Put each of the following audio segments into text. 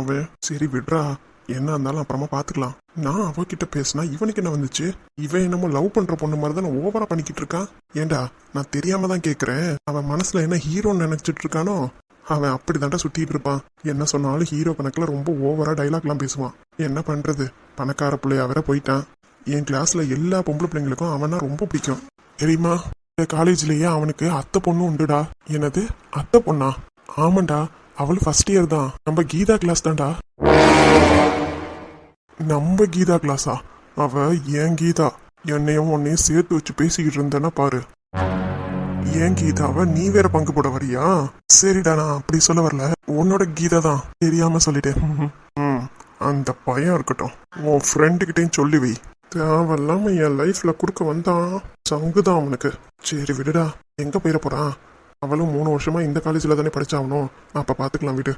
ரதம்ட்ட அவன் சரி விடுறா. என்ன இருந்தாலும் அப்புறமா பாத்துக்கலாம். நான் அவகிட்ட பேசினா இவனுக்கு என்ன வந்துச்சு? இவன் என்னமோ லவ் பண்ற பொண்ணு மாதிரி தான் ஓவரா பண்ணிக்கிட்டு இருக்கான் ஏண்டா நான் தெரியாம தான் கேக்குறேன். அவன் மனசுல என்ன ஹீரோன்னு நினைச்சிட்டு இருக்கானோ? அவன் அப்படிதான்டா சுத்திட்டு இருப்பான். என்ன சொன்னாலும் ஹீரோ கணக்குல ரொம்ப ஓவரா டைலாக்லாம் பேசுவான். என்ன பண்றது? பணக்கார பிள்ளைய வேற போயிட்டான். என் கிளாஸ்ல எல்லா பொம்பளை பிள்ளைங்களுக்கும் அவனா ரொம்ப பிடிக்கும். தெரியுமா இந்த காலேஜ்லயே அவனுக்கு அத்தை பொண்ணு உண்டுடா. என்னது? அத்தை பொண்ணா? ஆமாண்டா. அவளும் ஃபர்ஸ்ட் இயர் தான். நம்ம கீதா கிளாஸ் தான்டா. நம்ம கீதா கிளாஸா அவ ஏன் கீதா? என்னையும் உன்னையும் சேர்த்து வச்சு பேசிக்கிட்டு இருந்தேன்னா பாரு. ஏன் கீதாவை நீ வேற பங்கு போட வரியா? சரிடா நான் அப்படி சொல்ல வரல. உன்னோட கீதா தான். தெரியாம சொல்லிட்டேன். ம் அந்த பயம் இருக்கட்டும். உன் ஃப்ரெண்டு கிட்டேயும் சொல்லி வை. தேவையில்லாம என் லைஃப்ல குறுக்க வந்தான். சங்குதான் அவனுக்கு. சரி விடுடா. எங்க போயிட போறான்? அவளும் மூணு வருஷமா இந்த காலேஜ்ல தானே படிச்சாகணும் அப்ப பாத்துக்கலாம் விடு.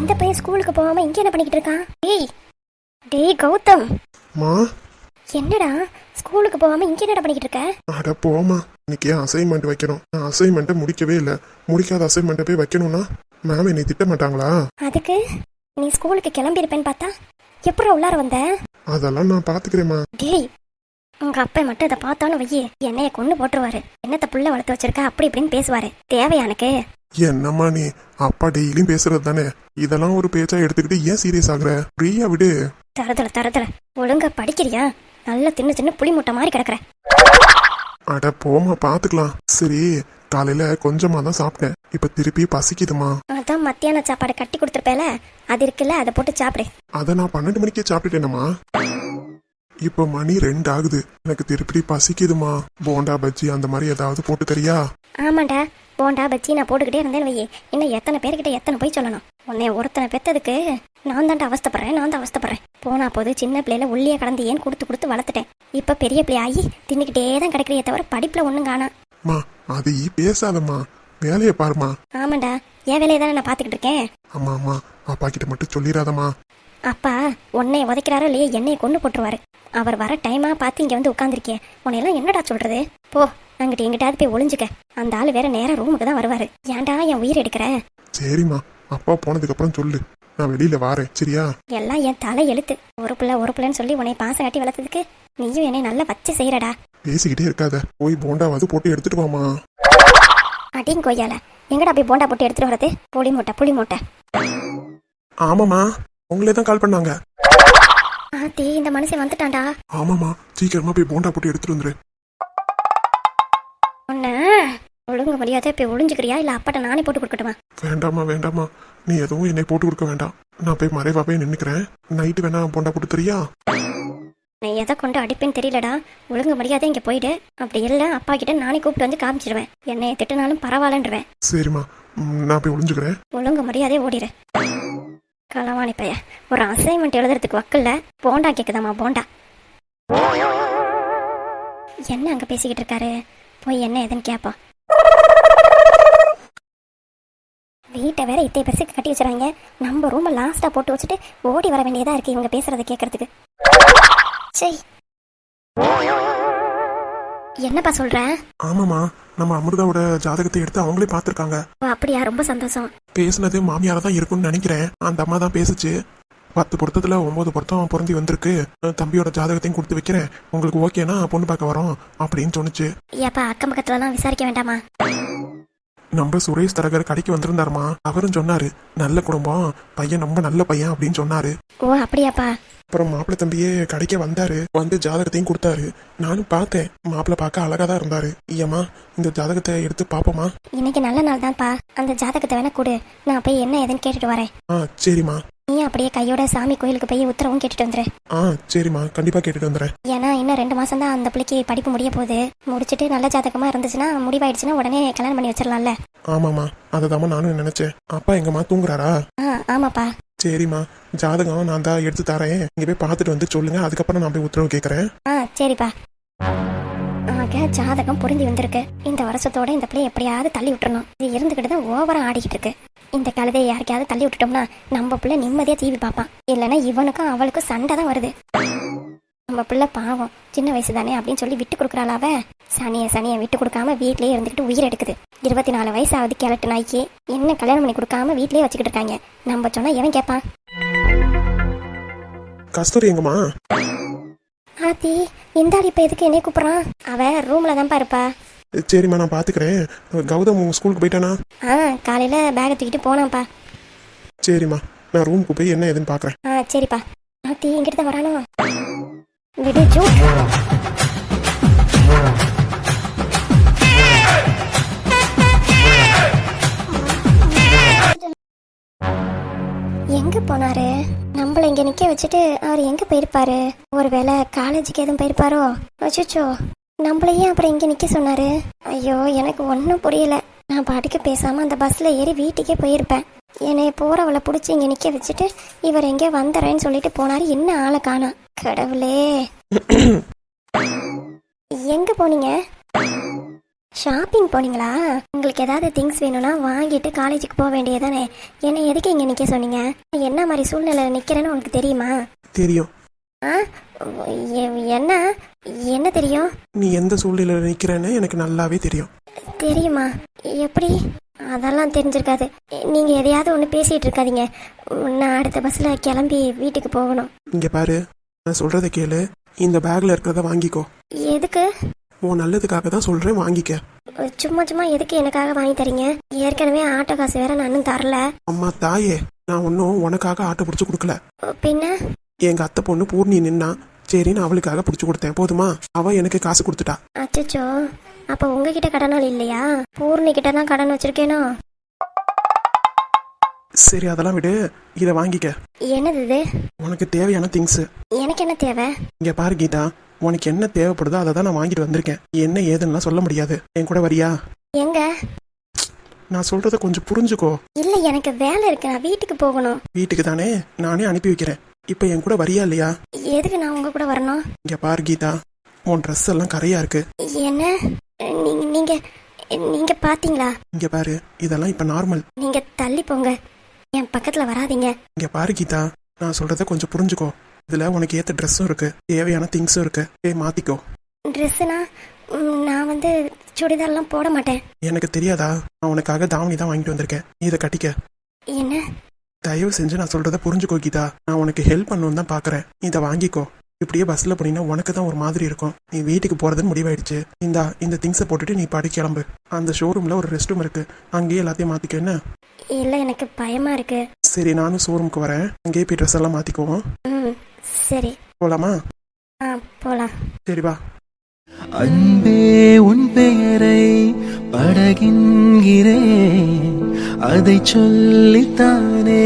இந்த பையன் ஸ்கூலுக்கு போகாம இங்க என்ன பண்ணிக்கிட்டு இருக்கான்? டேய் டேய் கௌதம். மா? என்னடா? ஸ்கூலுக்கு போகாம இங்க என்னடா பண்ணிக்கிட்டு இருக்க? அட போமா இன்னைக்கு அசைன்மெண்ட் வைக்கணும்? நான் அசைன்மெண்ட்டை முடிக்கவே இல்லை. முடிக்காத அசைன்மெண்ட்டை போய் வைக்கணும்னா மேம் என்னை திட்ட மாட்டாங்களா? அதுக்கு? நீ ஸ்கூலுக்கு கிளம்பி இருப்பேன்னு பார்த்தா எப்படி உள்ளார வந்த? அதெல்லாம் நான் பாத்துக்கிறேம்மா. டேய் உங்க அப்பா மட்டும் இதை பார்த்தாலும் வையே என்னைய கொண்டு போட்டுருவாரு. என்னத்த புள்ள வளர்த்து வச்சிருக்க அப்படி இப்படின்னு பேசுவாரு. தேவையா எனக்கு? என்னம்மா நீ அப்பா டெய்லியும் பேசுறது தானே? இதெல்லாம் ஒரு பேச்சா எடுத்துக்கிட்டு ஏன் சீரியஸ் ஆகுற? ஃப்ரீயா விடு. தரதல தரதல. ஒழுங்கா படிக்கிறியா? நல்லா தின்னு சின்ன புளி முட்டை மாதிரி கிடக்குற. அட போமா பாத்துக்கலாம். சரி காலையில கொஞ்சமா தான் சாப்பிட்டேன். இப்ப திருப்பி பசிக்குதுமா அதான் மத்தியான சாப்பாடு கட்டி கொடுத்துருப்பேல அது இருக்குல்ல அதை போட்டு சாப்பிடு. அதை நான் பன்னெண்டு மணிக்கே சாப்பிட்டுட்டேனம்மா. இப்போ மணி ரெண்டு ஆகுது எனக்கு திருப்பி பசிக்குதுமா. போண்டா பஜ்ஜி அந்த மாதிரி ஏதாவது போட்டு தரியா? ஆமாண்டா. போண்டா பச்சி நான் போட்டுக்கிட்டே இருந்தேன் வையே. இன்னும் எத்தனை பேர்கிட்ட எத்தனை போய் சொல்லணும்? உன்னை ஒருத்தனை பெத்ததுக்கு நான் தான்டா அவஸ்தைப்படுறேன் நான் தான் அவஸ்தைப்படுறேன். போனா போது சின்ன பிள்ளையில உள்ளே கடந்து ஏன் கொடுத்து கொடுத்து வளர்த்துட்டேன்? இப்ப பெரிய பிள்ளை ஆகி தின்னுக்கிட்டே தான் கிடைக்கிறியே தவிர படிப்புல ஒன்றும் காணா. மா அது பேசாதம்மா. வேலையை பாருமா ஆமாண்டா. என் வேலையை தானே நான் பார்த்துக்கிட்டு இருக்கேன்? அம்மா அம்மா அப்பா கிட்ட மட்டும் சொல்லிடாதம்மா. அப்பா உன்னை உதைக்கிறாரோ இல்லையே என்னைய கொண்டு போட்டுருவாரு. அவர் வர டைமா பார்த்து இங்க வந்து உட்காந்துருக்கே உன்னையெல்லாம் என்னடா சொல்றது? போ அங்கிட்டு எங்கிட்டாவது போய் ஒளிஞ்சுக்க. அந்த ஆள் வேற நேரா ரூமுக்கு தான் வருவாரு. ஏன்டா என் உயிர் எடுக்கிற? சரிம்மா அப்பா போனதுக்கு அப்புறம் சொல்லு. நான் வெளியில வாரேன் சரியா? எல்லாம் என் தலை எழுத்து. ஒரு பிள்ளை ஒரு பிள்ளைன்னு சொல்லி உன்னை பாசம் காட்டி வளர்த்ததுக்கு நீயும் என்னை நல்லா வச்சு செய்யறடா. பேசிக்கிட்டே இருக்காத. போய் போண்டாவது போட்டு எடுத்துட்டு வாமா அடிங் கொய்யால எங்கடா போய் போண்டா போட்டு எடுத்துட்டு வரது புளி மூட்டை புளி மூட்டை ஆமாமா உங்களே தான் கால் பண்ணாங்க. ஆத்தி இந்த மனுஷன் வந்துட்டான்டா. ஆமாமா சீக்கிரமா போய் போண்டா போட்டு எடுத்துட்டு வந்துரு. உன்ன ஒழுங்கு முடியாத போய் ஒளிஞ்சுக்கிறியா? இல்ல அப்பாட்ட நானே போட்டு கொடுக்கட்டுமா? வேண்டாமா வேண்டாமா நீ எதுவும் என்னை போட்டு கொடுக்க வேண்டாம். நான் போய் மறைவா போய் நின்னுக்கிறேன். நைட்டு வேணா போண்டா போட்டு தரியா? நான் எதை கொண்டு அடிப்பேன்னு தெரியலடா. ஒழுங்கு மரியாதை இங்க போயிடு. அப்படி இல்லை அப்பா கிட்ட நானே கூப்பிட்டு வந்து காமிச்சிடுவேன் என்னைய திட்டினாலும் பரவாயில்லன்றவேன். சரிம்மா. ம், நான் போய் ஒளிஞ்சுக்கிறேன். ஒழுங்கு மரியாதையே ஓடிடு களவாணி பைய ஒரு அசைன்மெண்ட் எழுதுறதுக்கு வக்கல்ல போண்டா கேக்குதாமா போண்டா. என்ன அங்க பேசிக்கிட்டு இருக்காரு? போய் என்ன ஏதுன்னு கேட்போம் வீட்டை வேற இத்தனை பெருசுக்கு கட்டி வச்சிருவாங்க. நம்ம ரூமை லாஸ்டா போட்டு வச்சுட்டு ஓடி வர வேண்டியதா இருக்கு இவங்க பேசுறதை கேட்கறதுக்கு சரி என்னப்பா சொல்ற? ஆமாமா நம்ம அமிர்தாவோட ஜாதகத்தை எடுத்து அவங்களே பார்த்துருக்காங்க. ஓ, அப்படியா? ரொம்ப சந்தோஷம். பேசுனது மாமியாரா தான் இருக்கும்னு நினைக்கிறேன். அந்த அம்மா தான் பேசுச்சு. பத்து பொருத்தத்துல ஒன்பது பொருத்தம் பொருந்தி வந்திருக்கு. தம்பியோட ஜாதகத்தையும் கொடுத்து வைக்கிறேன். உங்களுக்கு ஓகேனா பொண்ணு பார்க்க வரோம் அப்படின்னு சொன்னுச்சு. ஏப்பா அக்கம் பக்கத்துலலாம் விசாரிக்க வேண்டாமா? நம்ம சுரேஷ் தரகர் கடைக்கு வந்திருந்தாருமா? அவரும் சொன்னாரு நல்ல குடும்பம் பையன் ரொம்ப நல்ல பையன் அப்படின்னு சொன்னாரு. ஓ அப்படியாப்பா. அப்புறம் மாப்பிள்ளை தம்பியே கடைக்கு வந்தாரு. வந்து ஜாதகத்தையும் கொடுத்தாரு. நானும் பார்த்தேன். மாப்பிள்ளை பார்க்க அழகா தான் இருந்தாரு. ஐயம்மா இந்த ஜாதகத்தை எடுத்து பாப்போமா இன்னைக்கு நல்ல நாள் தான்ப்பா. அந்த ஜாதகத்தை வேணா கொடு. நான் போய் என்ன ஏதுன்னு கேட்டுட்டு வரேன். ஆ சரிம்மா. நீ அப்படியே கையோட சாமி கோயிலுக்கு போய் உத்தரவும் கேட்டுட்டு வந்துரு. ஆ சரிம்மா. கண்டிப்பா கேட்டுட்டு வந்துடுறேன் ஏன்னா இன்னும் ரெண்டு மாசம் தான் அந்த பிள்ளைக்கு படிப்பு முடிய போகுது. முடிச்சிட்டு நல்ல ஜாதகமா இருந்துச்சுன்னா முடிவாயிடுச்சுன்னா உடனே கல்யாணம் பண்ணி வச்சிடலாம்ல. ஆமாம்மா. அதை நானும் நினைச்சேன். அப்பா எங்கம்மா தூங்குறாரா? ஆ ஆமாப்பா. சரிம்மா. ஜாதகம் நான் தான் எடுத்து தரேன். இங்க போய் பார்த்துட்டு வந்து சொல்லுங்க. அதுக்கப்புறம் நான் போய் உத்தரவு கேட்கறேன் ஆ சரிப்பா. ஆக ஜாதகம் பொருந்தி வந்திருக்கு. இந்த வருஷத்தோட இந்த பிள்ளை எப்படியாவது தள்ளி விட்டுறணும். இது இருந்துகிட்டு தான் ஓவரா ஆடிக்கிட்டு இருக்கு. இந்த கழுதையை யாருக்கையாவது தள்ளி விட்டுட்டோம்னா நம்ம பிள்ளை நிம்மதியா டிவி பார்ப்பான். இல்லைன்னா இவனுக்கும் அவளுக்கும் சண்டை தான் வருது. நம்ம பிள்ளை பாவம் சின்ன வயசு தானே அப்படின்னு சொல்லி விட்டு கொடுக்குறாள் அவ சனிய சனிய விட்டு கொடுக்காம வீட்லயே இருந்துக்கிட்டு உயிர் எடுக்குது. இருபத்தி நாலு வயசு ஆகுது கிழட்டு நாய்க்கு என்ன கல்யாணம் பண்ணி கொடுக்காம வீட்லயே வச்சுக்கிட்டு இருக்காங்க? நம்ம சொன்னா எவன் கேட்பான் கஸ்தூரி எங்கம்மா? ஆத்தி இந்தாடி இப்ப எதுக்கு என்னைய கூப்பிடுறான்? அவ ரூம்ல தான்ப்பா இருப்பா. சரிம்மா நான் பாத்துக்கிறேன். கௌதம் ஸ்கூலுக்கு போயிட்டானா? ஆ காலையில பேக்கை தூக்கிட்டு போனான்ப்பா. சரிம்மா நான் ரூமுக்கு போய் என்ன ஏதுன்னு பாக்குறேன். ஆ சரிப்பா. ஆத்தி எங்கிட்ட தான் வரானோ? விடுச்சு எங்க போனாரு? நம்மள இங்க நிக்க வச்சுட்டு அவர் எங்க போயிருப்பாரு? ஒருவேளை காலேஜுக்கு எதுவும் போயிருப்பாரோ? அச்சோ நம்மளையும் அப்புறம் இங்க நிக்க சொன்னாரு? ஐயோ எனக்கு ஒன்றும் புரியல. நான் பாட்டுக்கு பேசாம அந்த பஸ்ல ஏறி வீட்டுக்கே போயிருப்பேன். என்னைய போறவளை பிடிச்சி இங்க நிக்க வச்சுட்டு இவர் எங்கே வந்துடுறேன்னு சொல்லிட்டு போனாரு. என்ன ஆளை காணாம்? கடவுளே. எங்க போனீங்க? ஷாப்பிங் போனீங்களா? உங்களுக்கு ஏதாவது திங்ஸ் வேணும்னா வாங்கிட்டு காலேஜுக்கு போக வேண்டியதானே என்ன எதுக்கு இங்க நிக்க சொன்னீங்க? என்ன மாதிரி சூழ்நிலையில நிக்கிறேன்னு உங்களுக்கு தெரியுமா? தெரியும். ஆ? எ- என்ன? என்ன தெரியும்? நீ எந்த சூழ்நிலையில நிக்கிறேன்னு எனக்கு நல்லாவே தெரியும். தெரியுமா? எப்படி? அதெல்லாம் தெரிஞ்சிருக்காது. நீங்க எதையாவது ஒன்று பேசிட்டு இருக்காதீங்க. நான் அடுத்த பஸ்ல கிளம்பி வீட்டுக்கு போகணும். இங்க பாரு. நான் சொல்றத கேளு. இந்த பேக்ல இருக்கிறத வாங்கிக்கோ. எதுக்கு? உன் நல்லதுக்காக தான் சொல்றேன் வாங்கிக்க. சும்மா சும்மா எதுக்கு எனக்காக வாங்கி தரீங்க? ஏற்கனவே ஆட்டோ காசு வேற நான் இன்னும் தரல. அம்மா தாயே நான் ஒன்றும் உனக்காக ஆட்டோ பிடிச்சி கொடுக்கல. பின்ன? எங்க அத்தை பொண்ணு பூர்ணி நின்னா சரி நான் அவளுக்காக பிடிச்சி கொடுத்தேன் போதுமா? அவ எனக்கு காசு கொடுத்துட்டா. அச்சச்சோ அப்ப உங்ககிட்ட கடனால் இல்லையா? பூர்ணி கிட்ட தான் கடன் வச்சிருக்கேனோ? சரி அதெல்லாம் விடு. இதை வாங்கிக்க. என்னது இது? உனக்கு தேவையான திங்ஸ் எனக்கு என்ன தேவை? இங்க பாரு கீதா உனக்கு என்ன தேவைப்படுதோ அதை தான் நான் வாங்கிட்டு வந்திருக்கேன். என்ன ஏதுன்னுலாம் சொல்ல முடியாது. என் கூட வரியா? எங்க? நான் சொல்றத கொஞ்சம் புரிஞ்சுக்கோ. இல்ல எனக்கு வேலை இருக்கு. நான் வீட்டுக்கு போகணும். வீட்டுக்கு தானே? நானே அனுப்பி வைக்கிறேன். இப்போ என் கூட வரியா இல்லையா? எதுக்கு நான் உங்க கூட வரணும்? இங்க பாரு கீதா உன் ட்ரெஸ் எல்லாம் கரையா இருக்கு. என்ன? நீங்க நீங்க நீங்க பாத்தீங்களா? இங்க பாரு இதெல்லாம் இப்ப நார்மல் நீங்க தள்ளி போங்க. என் பக்கத்துல வராதீங்க. இங்க பாரு கீதா நான் சொல்றத கொஞ்சம் புரிஞ்சுக்கோ. இதுல உனக்கு ஏத்த ட்ரெஸ்ஸும் இருக்கு தேவையான திங்ஸும் இருக்கு. ஏய் மாத்திக்கோ. ட்ரெஸ்ஸுனா நான் வந்து சுடிதார்லாம் போட மாட்டேன். எனக்கு தெரியாதா? நான் உனக்காக தாவணி தான் வாங்கிட்டு வந்திருக்கேன். இதை கட்டிக்க. என்ன? தயவு செஞ்சு நான் சொல்றத புரிஞ்சுக்கோ கீதா. நான் உனக்கு ஹெல்ப் பண்ணணும்னு தான் பாக்குறேன். இதை வாங்கிக்கோ. இப்படியே பஸ்ல போனீங்கன்னா உனக்கு தான் ஒரு மாதிரி இருக்கும். நீ வீட்டுக்கு போறதுன்னு முடிவாயிடுச்சு. இந்தா இந்த திங்ஸை போட்டுட்டு நீ பாடி கிளம்பு. அந்த ஷோரூம்ல ஒரு ரெஸ்ட் ரூம் இருக்கு. அங்கேயே எல்லாத்தையும் மாத்திக்க என்ன? இல்ல எனக்கு பயமா இருக்கு. சரி நானும் ஷோரூமுக்கு வரேன். அங்கேயே போய் ட்ரெஸ் எல்லாம் மாத்திக்குவோம். ம் சரி. போலாமா? ஆ போலாம். சரி வா. அன்பே உன் பெயரை படகின்றேன் அதை சொல்லித்தானே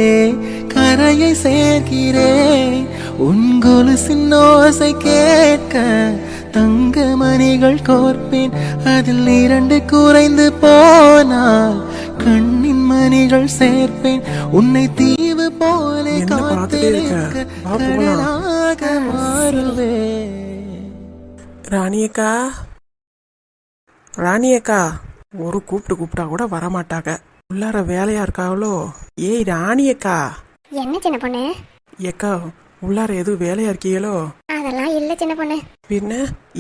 கரையை சேர்க்கிறேன். உன் கொலுசின் ஓசை கேட்க தங்க மணிகள் கோர்ப்பேன். அதில் இரண்டு குறைந்து போனால் கண்ணின் மணிகள் சேர்ப்பேன். உன்னை தீவு போல? காத்திருக்க. கடலாக மாறுவேன் ராணியக்கா? ராணியக்கா ஒரு கூப்பிட்டு கூப்பிட்டா கூட வரமாட்டாங்க. உள்ளார வேலையா இருக்காவளோ? ஏய் ராணியக்கா. என்ன சின்ன பொண்ணு? ஏக்கா உள்ளார எதுவும் வேலையா இருக்கீங்களோ அதெல்லாம் இல்ல சின்ன பொண்ணு. பின்ன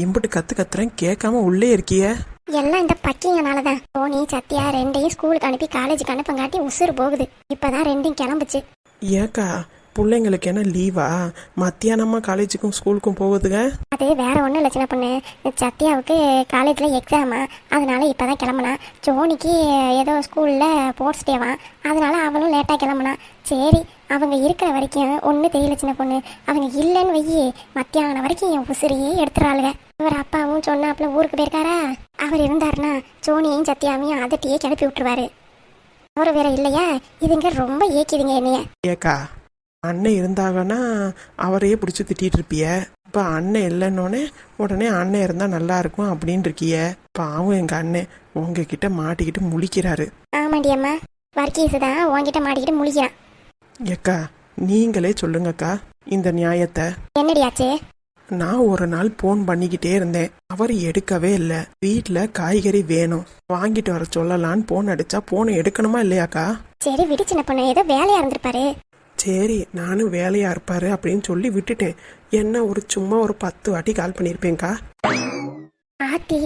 இம்புட்டு கத்து கத்துறேன் கேட்காம உள்ளே இருக்கிய? எல்லாம் இந்த பக்கிங்கனால தான் போனி சத்யா ரெண்டையும் ஸ்கூலுக்கு அனுப்பி காலேஜுக்கு அனுப்பங்காட்டி உசுறு போகுது. இப்பதான் ரெண்டும் கிளம்புச்சு. ஏக்கா பிள்ளைங்களுக்கு என்ன லீவா மத்தியானமா காலேஜுக்கும் ஸ்கூலுக்கும் போகுதுங்க? அது வேற ஒன்றும் இல்லை சின்ன பொண்ணு. சத்யாவுக்கு காலேஜில் எக்ஸாமா அதனால இப்போ தான் கிளம்புனா. ஜோனிக்கு ஏதோ ஸ்கூலில் ஸ்போர்ட்ஸ் டேவா அதனால அவளும் லேட்டாக கிளம்புனா. சரி அவங்க இருக்கிற வரைக்கும் ஒன்றும் தெரியல சின்ன பொண்ணு. அவங்க இல்லைன்னு வையி மத்தியானம் வரைக்கும் என் உசிரியே எடுத்துறாளுங்க இவர் அப்பாவும் சொன்னாப்புல ஊருக்கு போயிருக்காரா? அவர் இருந்தாருன்னா ஜோனியையும் சத்யாவையும் அதட்டியே கிளப்பி விட்டுருவாரு. அவர் வேற இல்லையா? இதுங்க ரொம்ப ஏக்கிதுங்க என்னைய. ஏக்கா அண்ணன் இருந்தாங்கன்னா அவரையே பிடிச்சி திட்டிட்டு இருப்பிய. இப்போ அண்ணன் இல்லைன்னொடனே உடனே அண்ணன் இருந்தா நல்லா இருக்கும் அப்படின்னு இருக்கிய. பாவம் எங்க அண்ணன் உங்ககிட்ட மாட்டிக்கிட்டு முழிக்கிறாரு. அம்மா. வர்க்கீஸு தான் உன்கிட்ட மாட்டிக்கிட்டு முழிக்கிறான். ஏக்கா நீங்களே சொல்லுங்கக்கா இந்த நியாயத்தை. என்னடி ஆச்சு? நான் ஒரு நாள் போன் பண்ணிக்கிட்டே இருந்தேன். அவர் எடுக்கவே இல்லை. வீட்டில் காய்கறி வேணும். வாங்கிட்டு வர சொல்லலான்னு போன் அடிச்சா போனை எடுக்கணுமா இல்லையாக்கா? சரி விடு சின்ன பொண்ணு. ஏதோ வேலையா இருந்திருப்பாரு. சரி நானும் வேலையா இருப்பாரு அப்படின்னு சொல்லி விட்டுட்டேன். என்ன ஒரு சும்மா ஒரு பத்து வாட்டி கால் பண்ணியிருப்பேன்க்கா ஆத்தி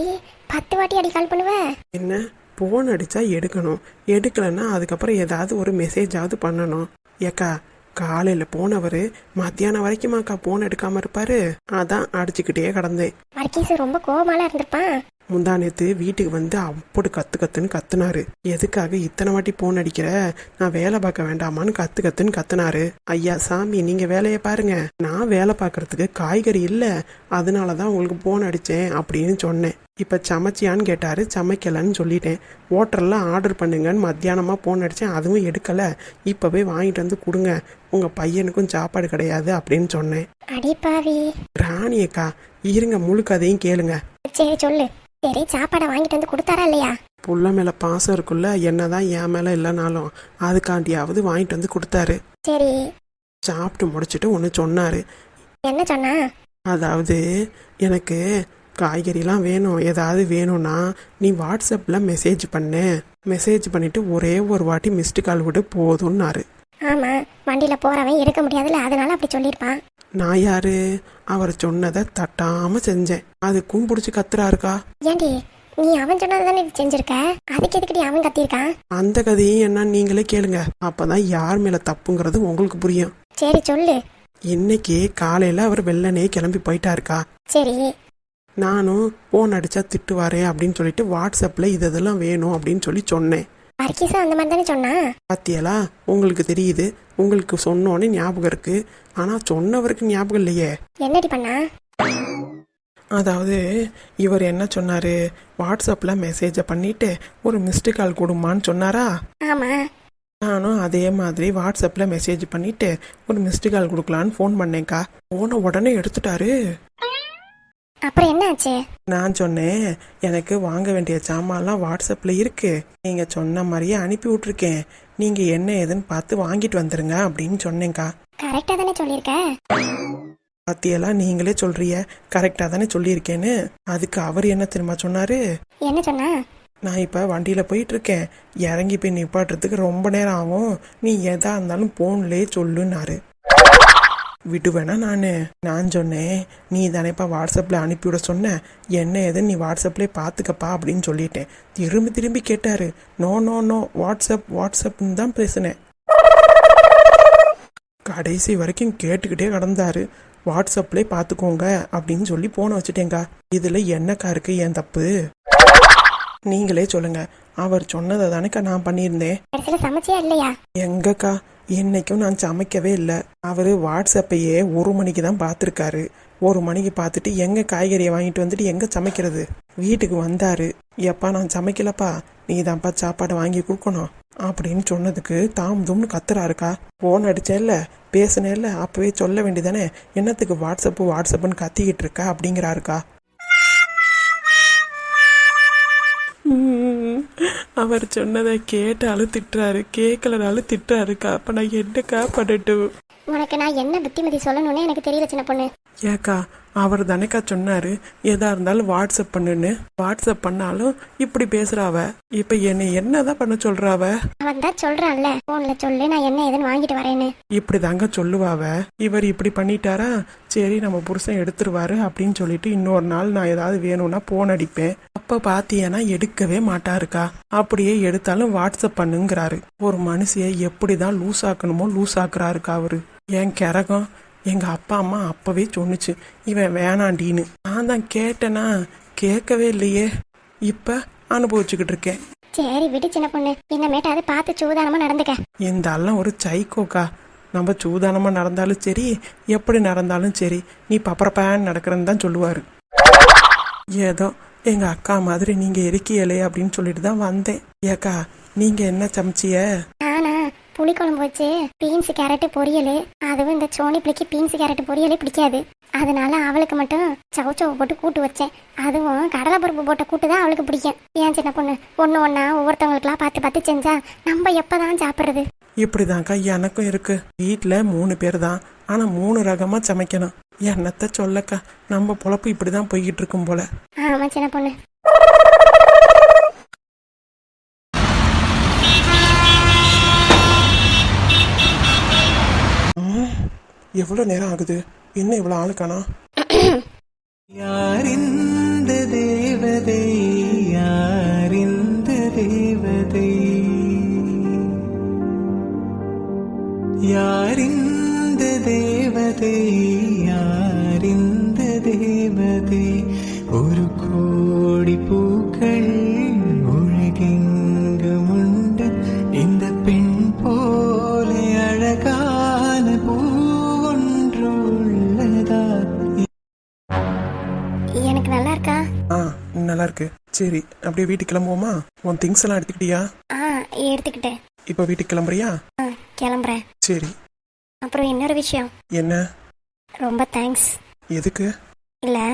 பத்து வாட்டி அடி கால் பண்ணுவ? என்ன? ஃபோன் அடிச்சா எடுக்கணும். எடுக்கலைன்னா அதுக்கப்புறம் ஏதாவது ஒரு மெசேஜாவது பண்ணணும். ஏக்கா காலையில் போனவர் மத்தியானம் வரைக்குமாக்கா ஃபோன் எடுக்காம இருப்பாரு? அதான் அடிச்சுக்கிட்டே கிடந்தேன். வர்க்கீஸ் ரொம்ப கோவமாலாம் இருந்திருப்பான். முந்தா நேத்து வீட்டுக்கு வந்து அப்படி கத்து கத்துன்னு கத்துனாரு. எதுக்காக இத்தனை வாட்டி போன் அடிக்கிற? நான் வேலை பார்க்க வேண்டாமான்னு கத்து கத்துன்னு கத்துனாரு. ஐயா சாமி நீங்க வேலையை பாருங்க. நான் வேலை பார்க்கறதுக்கு காய்கறி இல்ல. அதனாலதான் உங்களுக்கு போன் அடிச்சேன் அப்படின்னு சொன்னேன். இப்ப சமைச்சியான்னு கேட்டாரு. சமைக்கலன்னு சொல்லிட்டேன். ஹோட்டல்ல ஆர்டர் பண்ணுங்கன்னு மத்தியானமா போன் அடிச்சேன். அதுவும் எடுக்கல. இப்ப போய் வாங்கிட்டு வந்து கொடுங்க. உங்க பையனுக்கும் சாப்பாடு கிடையாது அப்படின்னு சொன்னேன். அடி பாவி ராணி அக்கா இருங்க முழு கதையும் கேளுங்க. சரி சொல்லு. சரி சாப்பாடை வாங்கிட்டு வந்து கொடுத்தாரா இல்லையா? புள்ள மேல பாசம் இருக்குல்ல என்னதான் என் மேல இல்லைனாலும் அதுக்காண்டியாவது வாங்கிட்டு வந்து கொடுத்தாரு. சரி. சாப்பிட்டு முடிச்சிட்டு ஒன்று சொன்னாரு. என்ன சொன்னா? அதாவது எனக்கு காய்கறிலாம் வேணும் ஏதாவது வேணும்னா நீ வாட்ஸ்அப்பில் மெசேஜ் பண்ணு. மெசேஜ் பண்ணிட்டு ஒரே ஒரு வாட்டி மிஸ்டு கால் விடு போதும்னாரு. ஆமா வண்டியில போறவன் எடுக்க முடியாதுல்ல அதனால அப்படி சொல்லியிருப்பான். நான் யாரு? அவர் சொன்னதை தட்டாம செஞ்சேன். அதுக்கும் பிடிச்சி கத்துறாருக்கா ஏண்டி நீ அவன் சொன்னது தானே செஞ்சிருக்க? அதுக்கு எதுக்குடி அவன் கத்தியிருக்கான்? அந்த கதையும் என்ன நீங்களே கேளுங்க. அப்பதான் யார் மேல தப்புங்கிறது உங்களுக்கு புரியும். சரி சொல்லு. இன்னைக்கு காலையில அவர் வெள்ளனே கிளம்பி போயிட்டாருக்கா சரி. நானும் போன் அடிச்சா திட்டுவாரே அப்படின்னு சொல்லிட்டு வாட்ஸ்அப்ல இது இதெல்லாம் வேணும் அப்படின்னு சொல்லி சொன்னேன். வர்க்கீஸும் அந்த மாதிரி தானே சொன்னான் பாத்தியலா? உங்களுக்கு தெரியுது. உங்களுக்கு சொன்னோன்னே ஞாபகம் இருக்கு. ஆனா சொன்னவருக்கு ஞாபகம் இல்லையே. என்னடி பண்ணா? அதாவது இவர் என்ன சொன்னாரு? வாட்ஸ்அப்ல மெசேஜை பண்ணிட்டு ஒரு மிஸ்டு கால் கொடுமான்னு சொன்னாரா? நானும் அதே மாதிரி வாட்ஸ்அப்ல மெசேஜ் பண்ணிட்டு ஒரு மிஸ்டு கால் கொடுக்கலான்னு ஃபோன் பண்ணேன்க்கா. போன உடனே எடுத்துட்டாரு. அப்புறம் என்ன ஆச்சு நான் சொன்னேன் எனக்கு வாங்க வேண்டிய சாமான்லாம் வாட்ஸ்அப்ல இருக்கு. நீங்க சொன்ன மாதிரியே அனுப்பி விட்டுருக்கேன். நீங்க என்ன ஏதுன்னு பார்த்து வாங்கிட்டு வந்துருங்க அப்படின்னு சொன்னேன்க்கா. கரெக்டா தானே சொல்லியிருக்க? பத்தியெல்லாம் நீங்களே சொல்றிய கரெக்டா தானே சொல்லியிருக்கேன்னு. அதுக்கு அவர் என்ன தெரியுமா சொன்னாரு? என்ன சொன்னா? நான் இப்ப வண்டியில போயிட்டு இருக்கேன் இறங்கி போய் நிப்பாட்டுறதுக்கு ரொம்ப நேரம் ஆகும். நீ எதா இருந்தாலும் போன்லயே சொல்லுன்னாரு. விடுவேனா நானு. நான் சொன்னேன். நீ தானேப்பா வாட்ஸ்அப்ல அனுப்பிவிட சொன்ன. என்ன ஏதுன்னு நீ வாட்ஸ்அப்லேயே பார்த்துக்கப்பா அப்படின்னு சொல்லிட்டேன். திரும்பி திரும்பி கேட்டாரு. No no no. வாட்ஸ்அப் வாட்ஸ்அப்னு தான் பேசினேன். கடைசி வரைக்கும் கேட்டுக்கிட்டே கடந்தாரு. வாட்ஸ்அப்லேயே பார்த்துக்கோங்க அப்படின்னு சொல்லி போன வச்சுட்டேங்க இதுல என்னக்கா இருக்கு என் தப்பு? நீங்களே சொல்லுங்க. அவர் சொன்னதை தானேக்கா நான் பண்ணியிருந்தேன். எங்கக்கா? இன்னைக்கும் நான் சமைக்கவே இல்லை. அவரு வாட்ஸ்அப்பையே ஒரு மணிக்கு தான் பார்த்துருக்காரு. ஒரு மணிக்கு பார்த்துட்டு எங்கே காய்கறியை வாங்கிட்டு வந்துட்டு எங்கே சமைக்கிறது? வீட்டுக்கு வந்தாரு. எப்பா நான் சமைக்கலப்பா. நீ தான்ப்பா சாப்பாடு வாங்கி கொடுக்கணும். அப்படின்னு சொன்னதுக்கு தாம் தும்னு கத்துறாருக்கா. போன் அடிச்சேன்ல. பேசினேன்ல. அப்பவே சொல்ல வேண்டியதானே? என்னத்துக்கு வாட்ஸ்அப்பு வாட்ஸ்அப்புன்னு கத்திக்கிட்டு இருக்கா அப்படிங்கிறாருக்கா. ம், அவர் சொன்னதை கேட்டாலும் திட்டுறாரு. கேட்கலனாலும் திட்டுறாருக்கா. அப்போ நான் என்னக்கா பண்ணட்டும்? உனக்கு நான் என்ன புத்திமதி சொல்லணும்னு எனக்கு தெரியல சின்ன பொண்ணு. ஏக்கா அவர் தானேக்கா சொன்னாரு. எதா இருந்தாலும் வாட்ஸ்அப் பண்ணுன்னு. வாட்ஸ்அப் பண்ணாலும் இப்படி பேசுறாவ. இப்ப என்னை என்னதான் பண்ண சொல்றாவ? அவன் தான் சொல்றான்ல. போன்ல சொல்லு நான் என்ன ஏதுன்னு வாங்கிட்டு வரேன்னு. இப்படி தாங்க சொல்லுவாவ. இவர் இப்படி பண்ணிட்டாரா? சரி நம்ம புருஷன் எடுத்துருவாரு அப்படின்னு சொல்லிட்டு இன்னொரு நாள் நான் ஏதாவது வேணும்னா போன் அடிப்பேன். அப்ப பாத்தீங்கன்னா எடுக்கவே மாட்டாருக்கா. அப்படியே எடுத்தாலும் வாட்ஸ்அப் பண்ணுங்கிறாரு. ஒரு மனுஷிய எப்படிதான் லூஸ் ஆக்கணுமோ லூஸ் ஆக்குறாருக்கா அவரு. என் கிறகம் எங்க அப்பா அம்மா அப்பவே சொன்னுச்சு இவன் வேணாண்டின்னு. நான் தான் கேட்டேனா கேட்கவே இல்லையே. இப்ப அனுபவிச்சுக்கிட்டு இருக்கேன். சரி விடு சின்ன பொண்ணு இன்னமேட்டாவது பார்த்து சூதானமா நடந்துக்க. இந்த எல்லாம் ஒரு சைக்கோக்கா. நம்ம சூதானமா நடந்தாலும் சரி எப்படி நடந்தாலும் சரி நீ பப்பரப்பேன் நடக்கிறன்னு தான் சொல்லுவாரு. ஏதோ எங்க அக்கா மாதிரி நீங்க இருக்கியலே அப்படின்னு சொல்லிட்டு தான் வந்தேன். ஏக்கா நீங்க என்ன சமைச்சிய? புளிக்குழம்பு வச்சு பீன்ஸ் கேரட் பொரியல். அதுவும் இந்த சோனி பிள்ளைக்கு பீன்ஸ் கேரட் பொரியலே பிடிக்காது. அதனால அவளுக்கு மட்டும் சவுச்சவு போட்டு கூட்டு வச்சேன். அதுவும் கடலைப்பருப்பு போட்ட கூட்டு தான் அவளுக்கு பிடிக்கும். ஏன் சின்ன பொண்ணு? ஒன்று ஒன்றா ஒவ்வொருத்தவங்களுக்குலாம் பார்த்து பார்த்து செஞ்சா நம்ம எப்பதான் சாப்பிட்றது? இப்படிதான்க்கா எனக்கும் இருக்கு. வீட்ல மூணு பேர் தான். ஆனா மூணு ரகமா சமைக்கணும். என்னத்த சொல்லக்கா நம்ம பொழப்பு இப்படிதான் போய்கிட்டு இருக்கும் போல. ஆமா சின்ன பொண்ணு. எவ்வளோ நேரம் ஆகுது? என்ன இவ்வளோ ஆளுக்கானா? யாரிந்த தேவதை? சரி அப்படியே வீட்டுக்கு கிளம்புவோமா? உன் திங்ஸ் எல்லாம் எடுத்துக்கிட்டியா? ஆ எடுத்துக்கிட்டேன். இப்போ வீட்டுக்கு கிளம்புறியா? ஆ கிளம்புறேன். சரி. அப்புறம் இன்னொரு விஷயம். என்ன? ரொம்ப தேங்க்ஸ் எதுக்கு? இல்லை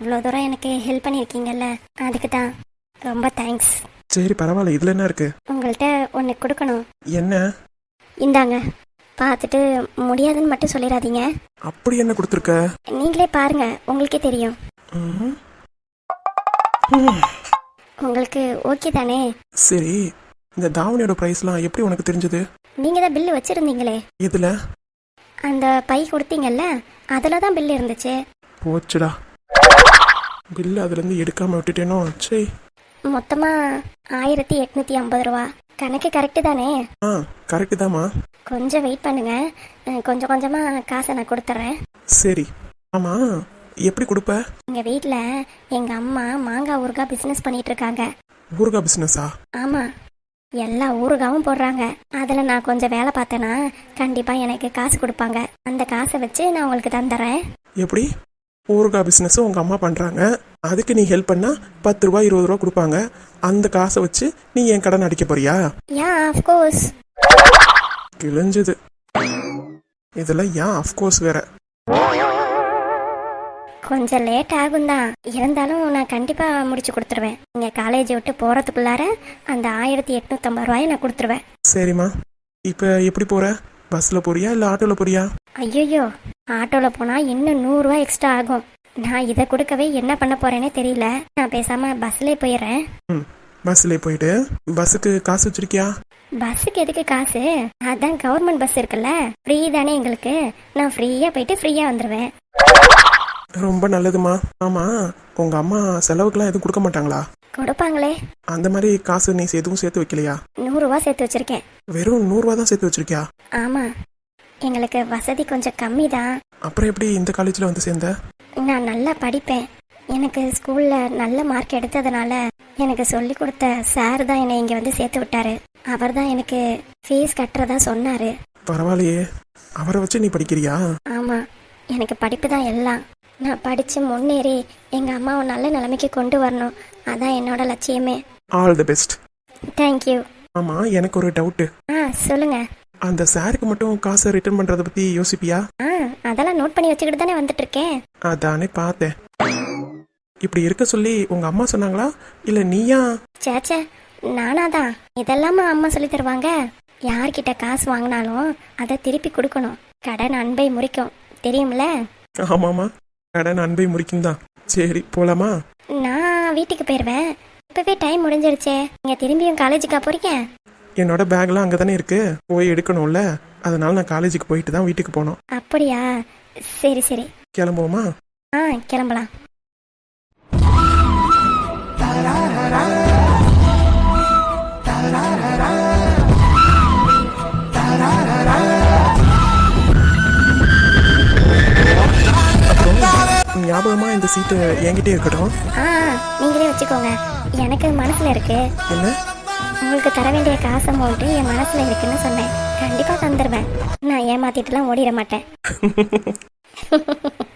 இவ்வளோ தூரம் எனக்கு ஹெல்ப் பண்ணியிருக்கீங்கல்ல அதுக்கு தான். ரொம்ப தேங்க்ஸ் சரி பரவாயில்ல. இதுல என்ன இருக்கு? உங்கள்கிட்ட ஒன்று கொடுக்கணும். என்ன? இந்தாங்க. பார்த்துட்டு முடியாதுன்னு மட்டும் சொல்லிடாதீங்க. அப்படி என்ன கொடுத்துருக்க? நீங்களே பாருங்க உங்களுக்கே தெரியும். ம்ஹும். உங்களுக்கு ஓகே தானே? சரி இந்த தாவணியோட ப்ரைஸ்லாம் எப்படி உனக்கு தெரிஞ்சது? நீங்கள் தான் பில்லு வச்சுருந்தீங்களே. இதுல அந்த பை கொடுத்தீங்கல்ல அதில் தான் பில்லு இருந்துச்சு. போச்சுடா. பில்லு அதுலேருந்து எடுக்காம விட்டுட்டேனோ? சரி மொத்தமாக ஆயிரத்தி எட்நூற்றி ஐம்பது ரூபா. கணக்கு கரெக்டு தானே? ஆ கரெக்டு தாம்மா. கொஞ்சம் வெயிட் பண்ணுங்க. அஹ் கொஞ்சம் கொஞ்சமாக காசை நான் கொடுத்துட்றேன் சரி. ஆமா. எப்படி கொடுப்ப? எங்கள் வீட்டில் எங்கள் அம்மா மாங்காய் ஊறுகாய் பிஸ்னஸ் பண்ணிட்டு இருக்காங்க. ஊறுகாய் பிஸ்னஸா ஆமாம் எல்லா ஊறுகாவும் போடுறாங்க. அதில் நான் கொஞ்சம் வேலை பார்த்தேன்னா கண்டிப்பாக எனக்கு காசு கொடுப்பாங்க. அந்த காசை வச்சு நான் உங்களுக்கு தந்துடுறேன் எப்படி? ஊறுகாய் பிஸ்னஸ் உங்க அம்மா பண்றாங்க. அதுக்கு நீ ஹெல்ப் பண்ணா பத்து ரூபா இருபது ரூபா கொடுப்பாங்க. அந்த காசை வச்சு நீ என் கடன் அடிக்க போறியா? யா ஆஃப்கோர்ஸ் கிழிஞ்சது. இதெல்லாம் ஏன் அஃப்கோர்ஸ் வேற. கொஞ்சம் லேட் ஆகும் தான் இருந்தாலும் நான் கண்டிப்பாக முடிச்சு கொடுத்துருவேன். நீங்கள் காலேஜ் விட்டு போகிறதுக்குள்ளார அந்த ஆயிரத்தி எட்நூற்றம்பது ரூபாயை நான் கொடுத்துருவேன். சரிம்மா. இப்போ எப்படி போற? பஸ்ல போறியா இல்ல ஆட்டோல போறியா? ஐயோ ஆட்டோவில் போனால் இன்னும் நூறுரூவா எக்ஸ்ட்ரா ஆகும். நான் இதை கொடுக்கவே என்ன பண்ண போறேனே தெரியல. நான் பேசாமல் பஸ்லேயே போயிடுறேன். ம் பஸ்ல போயிட்டு பஸ்ஸுக்கு காசு வச்சிருக்கியா? பஸ்ஸுக்கு எதுக்கு காசு? அதான் கவர்மெண்ட் பஸ் இருக்குல்ல. ஃப்ரீ தானே எங்களுக்கு. நான் ஃப்ரீயாக போயிட்டு ஃப்ரீயாக வந்துடுவேன் ரொம்ப நல்லதுமா. ஆமா உங்க அம்மா செலவுக்கெல்லாம் எதுவும் கொடுக்க மாட்டாங்களா? கொடுப்பாங்களே. அந்த மாதிரி காசு நீ எதுவும் சேர்த்து வைக்கலையா? நூறுரூவா சேர்த்து வச்சிருக்கேன். வெறும் நூறுரூவா தான் சேர்த்து வச்சிருக்கியா? ஆமாம் எங்களுக்கு வசதி கொஞ்சம் கம்மி தான் அப்புறம் எப்படி இந்த காலேஜ்ல வந்து சேர்ந்த? நான் நல்லா படிப்பேன். எனக்கு ஸ்கூலில் நல்ல மார்க் எடுத்ததுனால எனக்கு சொல்லி கொடுத்த சார் தான் என்னை இங்கே வந்து சேர்த்து விட்டாரு. அவர் தான் எனக்கு ஃபீஸ் கட்டுறதா சொன்னார். பரவாயில்லையே. அவரை வச்சு நீ படிக்கிறியா? ஆமாம் எனக்கு படிப்பு தான் எல்லாம். நான் படித்து முன்னேறி எங்கள் அம்மாவை நல்ல நிலைமைக்கு கொண்டு வரணும். அதான் என்னோட லட்சியமே. ஆல் தி பெஸ்ட் தேங்க்யூ ஆமா எனக்கு ஒரு டவுட்டு ஆ சொல்லுங்கள் அந்த சாருக்கு மட்டும் காசை ரிட்டர்ன் பண்றத பத்தி யோசிப்பியா? ஆ அதெல்லாம் நோட் பண்ணி வச்சுக்கிட்டு தானே வந்துட்டு இருக்கேன் அதானே பார்த்தேன். இப்படி இருக்க சொல்லி உங்க அம்மா சொன்னாங்களா? இல்ல நீயா? சேச்சே நானா தான். இதெல்லாமா அம்மா சொல்லி தருவாங்க. யார்கிட்ட காசு வாங்கினாலும் அதை திருப்பி கொடுக்கணும். கடன் அன்பை முறிக்கும். தெரியும்ல? ஆமாமா கடன் அன்பை முறிக்கும் தான் சரி போலாமா? நான் வீட்டுக்கு போயிடுவேன் இப்பவே டைம் முடிஞ்சிருச்சே. நீங்க திரும்பியும் காலேஜுக்கா போறீங்க? என்னோட பேக்லாம் அங்கே தானே இருக்கு. போய் எடுக்கணும்ல. அதனால நான் காலேஜுக்கு போயிட்டு தான் வீட்டுக்கு போனோம். அப்படியா? சரி சரி. கிளம்புவோமா? ஆ கிளம்பலாம். ஞாபகமா இந்த சீட்டு என்கிட்டே இருக்கட்டும். ஆ நீங்களே வச்சுக்கோங்க. எனக்கு மனசுல இருக்கு. என்ன? உங்களுக்கு தர வேண்டிய காசு அமௌண்ட்டு என் மனசுல இருக்குன்னு சொன்னேன். கண்டிப்பா தந்துடுவேன் நான் ஏமாத்திட்டுலாம் ஓடிட மாட்டேன்.